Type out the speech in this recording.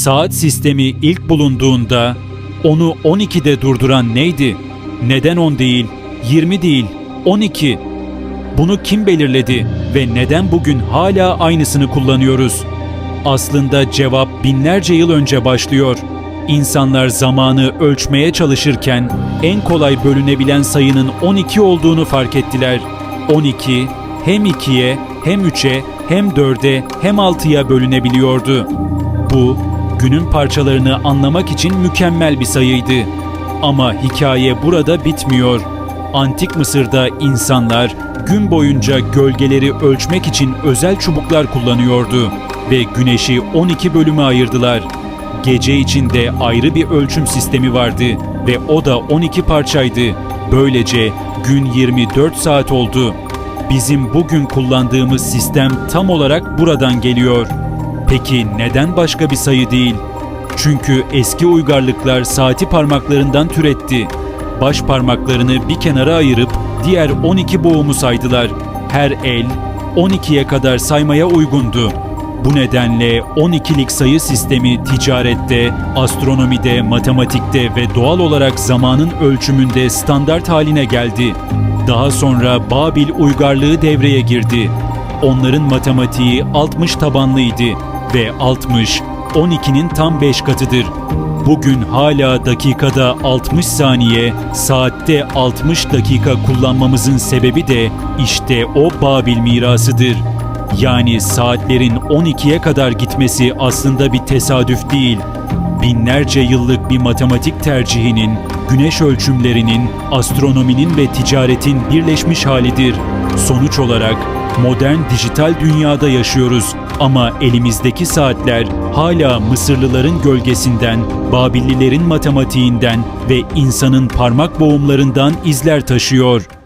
Saat sistemi ilk bulunduğunda onu 12'de durduran neydi? Neden 10 değil, 20 değil, 12? Bunu kim belirledi ve neden bugün hala aynısını kullanıyoruz? Aslında cevap binlerce yıl önce başlıyor. İnsanlar zamanı ölçmeye çalışırken en kolay bölünebilen sayının 12 olduğunu fark ettiler. 12 hem 2'ye hem 3'e hem 4'e hem 6'ya bölünebiliyordu. Bu günün parçalarını anlamak için mükemmel bir sayıydı. Ama hikaye burada bitmiyor. Antik Mısır'da insanlar gün boyunca gölgeleri ölçmek için özel çubuklar kullanıyordu ve güneşi 12 bölüme ayırdılar. Gece içinde ayrı bir ölçüm sistemi vardı ve o da 12 parçaydı. Böylece gün 24 saat oldu. Bizim bugün kullandığımız sistem tam olarak buradan geliyor. Peki neden başka bir sayı değil? Çünkü eski uygarlıklar saati parmaklarından türetti. Baş parmaklarını bir kenara ayırıp diğer 12 boğumu saydılar. Her el 12'ye kadar saymaya uygundu. Bu nedenle 12'lik sayı sistemi ticarette, astronomide, matematikte ve doğal olarak zamanın ölçümünde standart haline geldi. Daha sonra Babil uygarlığı devreye girdi. Onların matematiği 60 tabanlıydı ve 60 12'nin tam 5 katıdır. Bugün hala dakikada 60 saniye, saatte 60 dakika kullanmamızın sebebi de işte o Babil mirasıdır. Yani saatlerin 12'ye kadar gitmesi aslında bir tesadüf değil. Binlerce yıllık bir matematik tercihinin, güneş ölçümlerinin, astronominin ve ticaretin birleşmiş halidir. Sonuç olarak modern dijital dünyada yaşıyoruz ama elimizdeki saatler hala Mısırlıların gölgesinden, Babillilerin matematiğinden ve insanın parmak boğumlarından izler taşıyor.